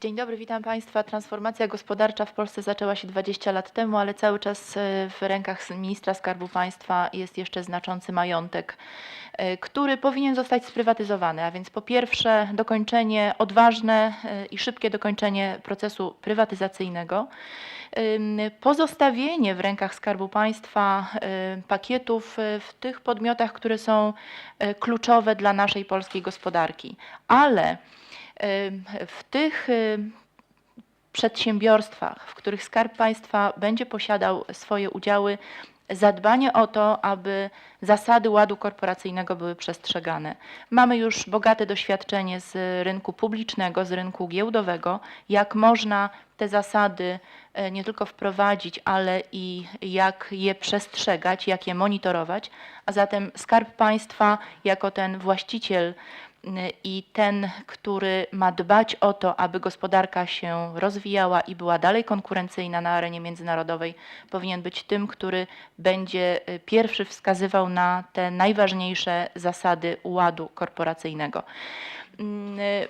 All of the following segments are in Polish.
Dzień dobry, witam Państwa. Transformacja gospodarcza w Polsce zaczęła się 20 lat temu, ale cały czas e, w rękach ministra Skarbu Państwa jest jeszcze znaczący majątek, e, który powinien zostać sprywatyzowany. A więc po pierwsze dokończenie, odważne e, i szybkie dokończenie procesu prywatyzacyjnego. Pozostawienie w rękach Skarbu Państwa pakietów w tych podmiotach, które są kluczowe dla naszej polskiej gospodarki, ale w tych przedsiębiorstwach, w których Skarb Państwa będzie posiadał swoje udziały, zadbanie o to, aby zasady ładu korporacyjnego były przestrzegane. Mamy już bogate doświadczenie z rynku publicznego, z rynku giełdowego, jak można te zasady e, nie tylko wprowadzić, ale i jak je przestrzegać, jak je monitorować. A zatem Skarb Państwa jako ten właściciel i ten, który ma dbać o to, aby gospodarka się rozwijała i była dalej konkurencyjna na arenie międzynarodowej, powinien być tym, który będzie y, pierwszy wskazywał na te najważniejsze zasady ładu korporacyjnego. Mm, y,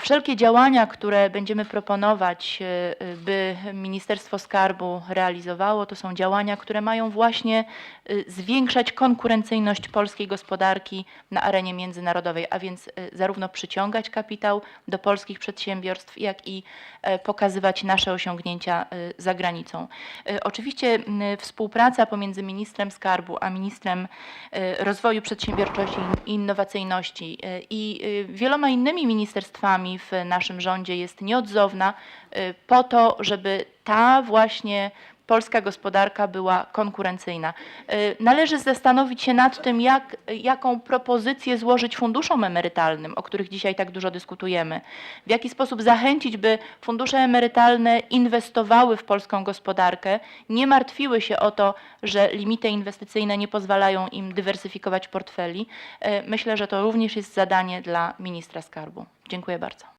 Wszelkie działania, które będziemy proponować, y, by Ministerstwo Skarbu realizowało, to są działania, które mają właśnie y, zwiększać konkurencyjność polskiej gospodarki na arenie międzynarodowej, a więc zarówno przyciągać kapitał do polskich przedsiębiorstw, jak i e, pokazywać nasze osiągnięcia za granicą. Oczywiście współpraca pomiędzy ministrem skarbu a ministrem rozwoju przedsiębiorczości i innowacyjności i y, wieloma innymi ministerstwami w naszym rządzie jest nieodzowna y, po to, żeby ta właśnie polska gospodarka była konkurencyjna. Y, Należy zastanowić się nad tym, jak, jaką propozycję złożyć funduszom emerytalnym, o których dzisiaj tak dużo dyskutujemy. W jaki sposób zachęcić, by fundusze emerytalne inwestowały w polską gospodarkę, nie martwiły się o to, że limity inwestycyjne nie pozwalają im dywersyfikować portfeli. Y, Myślę, że to również jest zadanie dla ministra skarbu. Dziękuję bardzo.